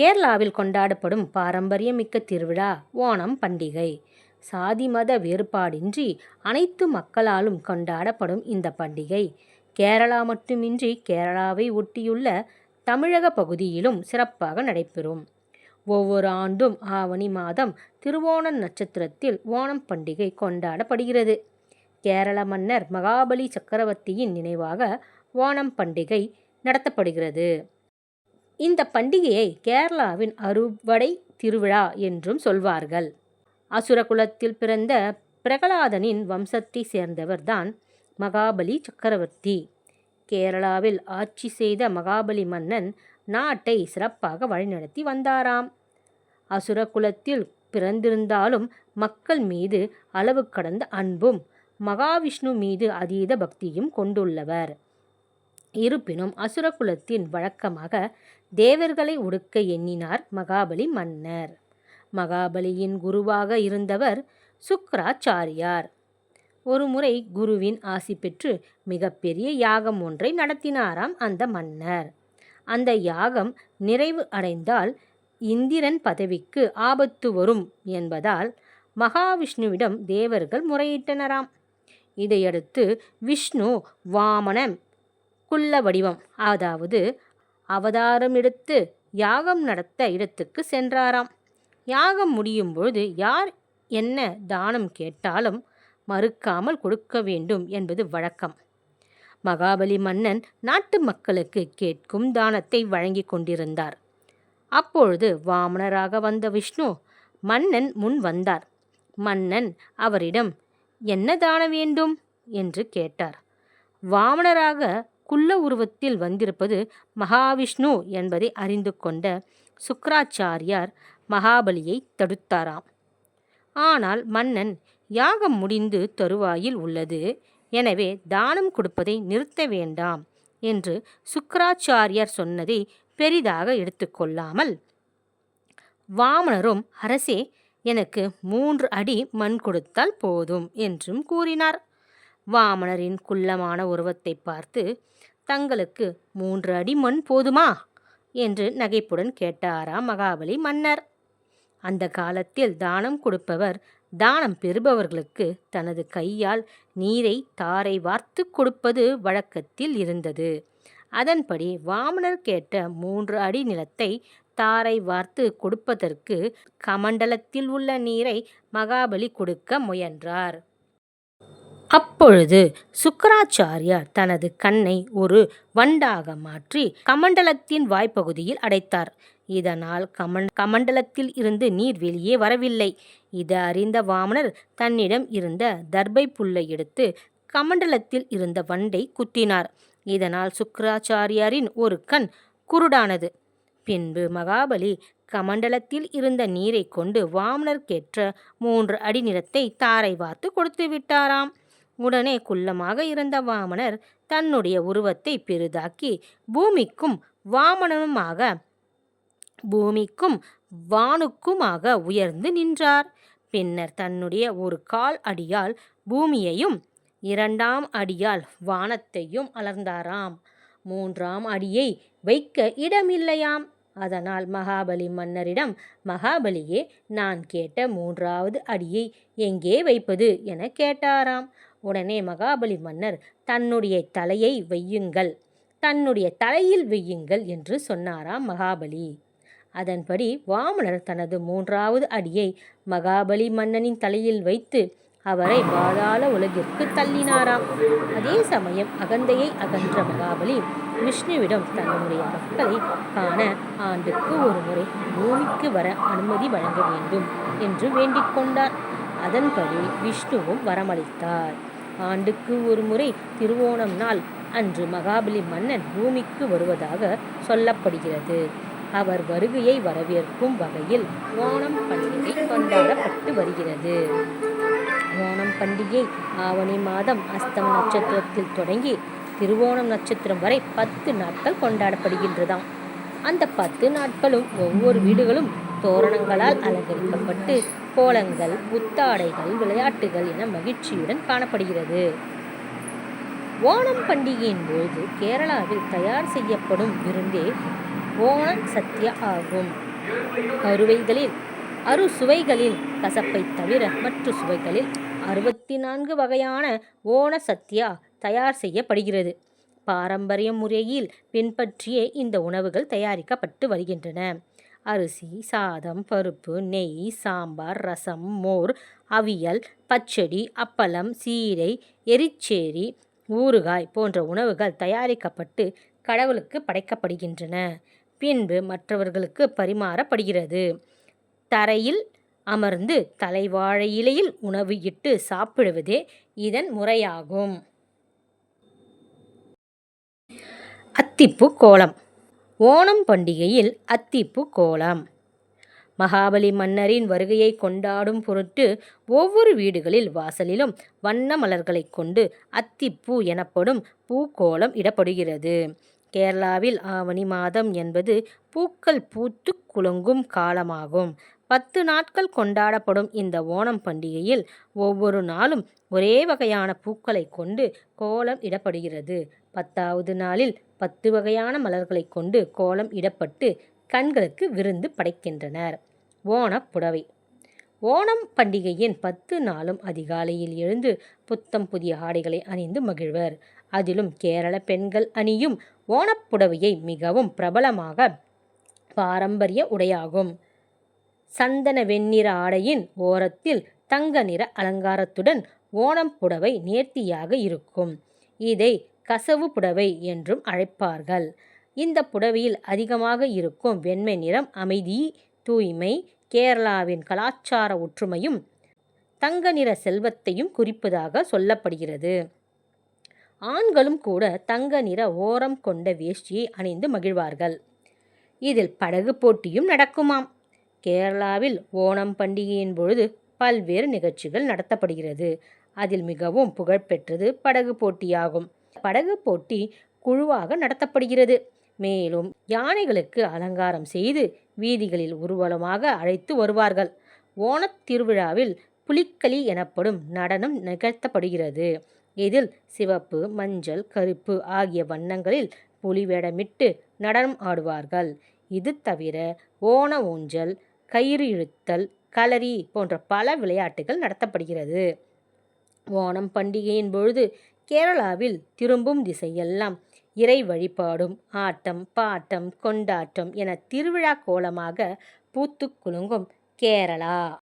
கேரளாவில் கொண்டாடப்படும் பாரம்பரியமிக்க திருவிழா ஓணம் பண்டிகை. சாதி மத வேறுபாடின்றி அனைத்து மக்களாலும் கொண்டாடப்படும் இந்த பண்டிகை. கேரளா மட்டுமின்றி கேரளாவை ஒட்டியுள்ள தமிழக பகுதியிலும் சிறப்பாக நடைபெறும். ஒவ்வொரு ஆண்டும் ஆவணி மாதம் திருவோண நட்சத்திரத்தில் ஓணம் பண்டிகை கொண்டாடப்படுகிறது. கேரள மன்னர் மகாபலி சக்கரவர்த்தியின் நினைவாக ஓணம் பண்டிகை நடத்தப்படுகிறது. இந்த பண்டிகையை கேரளாவின் அறுவடை திருவிழா என்றும் சொல்வார்கள். அசுரகுலத்தில் பிறந்த பிரகலாதனின் வம்சத்தை சேர்ந்தவர்தான் மகாபலி சக்கரவர்த்தி. கேரளாவில் ஆட்சி செய்த மகாபலி மன்னன் நாட்டை சிறப்பாக வழிநடத்தி வந்தாராம். அசுரகுலத்தில் பிறந்திருந்தாலும் மக்கள் மீது அளவு கடந்த அன்பும் மகாவிஷ்ணு மீது அதீத பக்தியும் கொண்டுள்ளவர். இருப்பினும் அசுரகுலத்தின் வழக்கமாக தேவர்களை ஒடுக்க எண்ணினார் மகாபலி மன்னர். மகாபலியின் குருவாக இருந்தவர் சுக்ராச்சாரியார் ஒருமுறை குருவின் ஆசி பெற்று மிகப்பெரிய யாகம் ஒன்றை நடத்தினாராம் அந்த மன்னர். அந்த யாகம் நிறைவு அடைந்தால் இந்திரன் பதவிக்கு ஆபத்து வரும் என்பதால் மகாவிஷ்ணுவிடம் தேவர்கள் முறையிட்டனராம். இதையடுத்து விஷ்ணு வாமனம் குள்ள வடிவம். அதாவது அவதாரம் எடுத்து யாகம் நடத்த இடத்துக்கு சென்றாராம். யாகம் முடியும் பொழுது யார் என்ன தானம் கேட்டாலும் மறுக்காமல் கொடுக்க வேண்டும் என்பது வழக்கம். மகாபலி மன்னன் நாட்டு மக்களுக்கு கேட்கும் தானத்தை வழங்கி கொண்டிருந்தார். அப்பொழுது வாமனராக வந்த விஷ்ணு மன்னன் முன் வந்தார். மன்னன் அவரிடம் என்ன தான வேண்டும்? என்று கேட்டார். வாமனராக குள்ள உருவத்தில் வந்திருப்பது மகாவிஷ்ணு என்பதை அறிந்து கொண்ட சுக்கராச்சாரியார் மகாபலியை தடுத்தாராம். ஆனால் மன்னன் யாகம் முடிந்து தருவாயில் உள்ளது. எனவே தானம் கொடுப்பதை நிறுத்த வேண்டாம் என்று சுக்கராச்சாரியார் சொன்னதை பெரிதாக எடுத்துக்கொள்ளாமல் வாமனரும் அரசே எனக்கு மூன்று அடி மண் கொடுத்தால் போதும் என்றும் கூறினார். வாமனரின் குள்ளமான உருவத்தை பார்த்து தங்களுக்கு மூன்று அடி மண் போதுமா? என்று நகைப்புடன் கேட்டாரா மகாபலி மன்னர். அந்த காலத்தில் தானம் கொடுப்பவர் தானம் பெறுபவர்களுக்கு தனது கையால் நீரை தாரை வார்த்து கொடுப்பது வழக்கத்தில் இருந்தது. அதன்படி வாமனர் கேட்ட மூன்று அடி நிலத்தை தாரை வார்த்து கொடுப்பதற்கு கமண்டலத்தில் உள்ள நீரை மகாபலி கொடுக்க முயன்றார். அப்பொழுது சுக்கராச்சாரியார் தனது கண்ணை ஒரு வண்டாக மாற்றி கமண்டலத்தின் வாய்ப்பகுதியில் அடைத்தார். இதனால் கமண் கமண்டலத்தில் இருந்து நீர் வெளியே வரவில்லை. இது அறிந்த வாமனர் தன்னிடம் இருந்த தர்பை புல்லை எடுத்து கமண்டலத்தில் இருந்த வண்டை குத்தினார். இதனால் சுக்கராச்சாரியாரின் ஒரு கண் குருடானது. பின்பு மகாபலி கமண்டலத்தில் இருந்த நீரை கொண்டு வாமனர்க்கேற்ற மூன்று அடி நிறத்தை தாரை வார்த்து கொடுத்து விட்டாராம். உடனே குள்ளமாக இருந்த வாமனர் தன்னுடைய உருவத்தை பெரிதாக்கி பூமிக்கும் வாமனனுமாக பூமிக்கும் வானுக்குமாக உயர்ந்து நின்றார். பின்னர் தன்னுடைய ஒரு கால் அடியால் பூமியையும் இரண்டாம் அடியால் வானத்தையும் அலர்ந்தாராம். மூன்றாம் அடியை வைக்க இடமில்லையாம். அதனால் மகாபலி மன்னரிடம் மகாபலியே நான் கேட்ட மூன்றாவது அடியை எங்கே வைப்பது? என கேட்டாராம். உடனே மகாபலி மன்னர் தன்னுடைய தலையை வையுங்கள் தன்னுடைய தலையில் வையுங்கள் என்று சொன்னாராம் மகாபலி. அதன்படி வாமனர் தனது மூன்றாவது அடியை மகாபலி மன்னனின் தலையில் வைத்து அவரை பாதாள உலகிற்கு தள்ளினாராம். அதே சமயம் அகந்தையை அகன்ற மகாபலி விஷ்ணுவிடம் தன்னுடைய மக்களை காண ஆண்டுக்கு ஒரு முறை பூமிக்கு வர அனுமதி வழங்க வேண்டும் என்று வேண்டிக் கொண்டார். அதன்படி விஷ்ணுவும் வரமளித்தார். ஆண்டுக்கு ஒரு முறை திருவோணம் நாள் அன்று மகாபலி மன்னன் பூமிக்கு வருவதாக சொல்லப்படுகிறது. அவர் வருகையை வரவேற்கும் வகையில் ஓணம் பண்டிகை கொண்டாடப்பட்டு வருகிறது. ஓணம் பண்டிகை ஆவணி மாதம் அஸ்தம நட்சத்திரத்தில் தொடங்கி திருவோணம் நட்சத்திரம் வரை பத்து நாட்கள் கொண்டாடப்படுகின்றதாம். அந்த பத்து நாட்களும் ஒவ்வொரு வீடுகளும் தோரணங்களால் அலங்கரிக்கப்பட்டு கோலங்கள் புத்தாடைகள் விளையாட்டுகள் என மகிழ்ச்சியுடன் காணப்படுகிறது. ஓணம் பண்டிகையின் போது கேரளாவில் தயார் செய்யப்படும் விருந்தே ஓணம் சத்யா ஆகும். அறுவைகளில் அறுசுவைகளில் கசப்பை தவிர மற்ற சுவைகளில் அறுபத்தி நான்கு வகையான ஓண சத்யா தயார் செய்யப்படுகிறது. பாரம்பரிய முறையில் பின்பற்றியே இந்த உணவுகள் தயாரிக்கப்பட்டு வருகின்றன. அரிசி சாதம் பருப்பு நெய் சாம்பார் ரசம் மோர் அவியல் பச்சடி அப்பளம் சீரை எரிச்சேரி ஊறுகாய் போன்ற உணவுகள் தயாரிக்கப்பட்டு கடவுளுக்கு படைக்கப்படுகின்றன. பின்பு மற்றவர்களுக்கு பரிமாறப்படுகிறது. தரையில் அமர்ந்து தலைவாழை இலையில் உணவு இட்டு சாப்பிடுவதே இதன் முறையாகும். அத்திப்பூ கோலம். ஓணம் பண்டிகையில் அத்திப்பு கோலம். மகாபலி மன்னரின் வருகையை கொண்டாடும் பொருட்டு ஒவ்வொரு வீடுகளில் வாசலிலும் வண்ண மலர்களைக் கொண்டு அத்திப்பூ எனப்படும் பூக்கோலம் இடப்படுகிறது. கேரளாவில் ஆவணி மாதம் என்பது பூக்கள் பூத்து குலுங்கும் காலமாகும். பத்து நாட்கள் கொண்டாடப்படும் இந்த ஓணம் பண்டிகையில் ஒவ்வொரு நாளும் ஒரே வகையான பூக்களை கொண்டு கோலம் இடப்படுகிறது. பத்தாவது நாளில் பத்து வகையான மலர்களை கொண்டு கோலம் இடப்பட்டு கண்களுக்கு விருந்து படைக்கின்றனர். ஓணப்புடவை ஓணம் பண்டிகையின் பத்து நாளும் அதிகாலையில் எழுந்து புத்தம் புதிய ஆடைகளை அணிந்து மகிழ்வர். அதிலும் கேரள பெண்கள் அணியும் ஓணப்புடவையை மிகவும் பிரபலமாக பாரம்பரிய உடையாகும். சந்தன வெண்ணிற ஆடையின் ஓரத்தில் தங்க நிற அலங்காரத்துடன் ஓணம் புடவை நேர்த்தியாக இருக்கும். இதை கசவு புடவை என்றும் அழைப்பார்கள். இந்த புடவையில் அதிகமாக இருக்கும் வெண்மை நிறம் அமைதி தூய்மை கேரளாவின் கலாச்சார ஒற்றுமையும் தங்க நிற செல்வத்தையும் குறிப்பதாக சொல்லப்படுகிறது. ஆண்களும் கூட தங்க நிற ஓரம் கொண்ட வேஷ்டியை அணிந்து மகிழ்வார்கள். இதில் படகு போட்டியும் நடக்குமாம். கேரளாவில் ஓணம் பண்டிகையின் பொழுது பல்வேறு நிகழ்ச்சிகள் நடத்தப்படுகிறது. அதில் மிகவும் புகழ்பெற்றது படகு போட்டியாகும். படகு போட்டி குழுவாக நடத்தப்படுகிறது. மேலும் யானைகளுக்கு அலங்காரம் செய்து வீதிகளில் ஊர்வலமாக அழைத்து வருவார்கள். ஓணத் திருவிழாவில் புலிக்களி எனப்படும் நடனம் நிகழ்த்தப்படுகிறது. இதில் சிவப்பு மஞ்சள் கருப்பு ஆகிய வண்ணங்களில் புலி வேடமிட்டு நடனம் ஆடுவார்கள். இது தவிர ஓண ஊஞ்சல் கயிறு இழுத்தல் களரி போன்ற பல விளையாட்டுகள் நடத்தப்படுகிறது. ஓணம் பண்டிகையின் பொழுது கேரளாவில் திரும்பும் திசையெல்லாம் இறை வழிபாடும் ஆட்டம் பாட்டம் கொண்டாட்டம் என திருவிழா கோலமாக பூத்து குலுங்கும் கேரளா.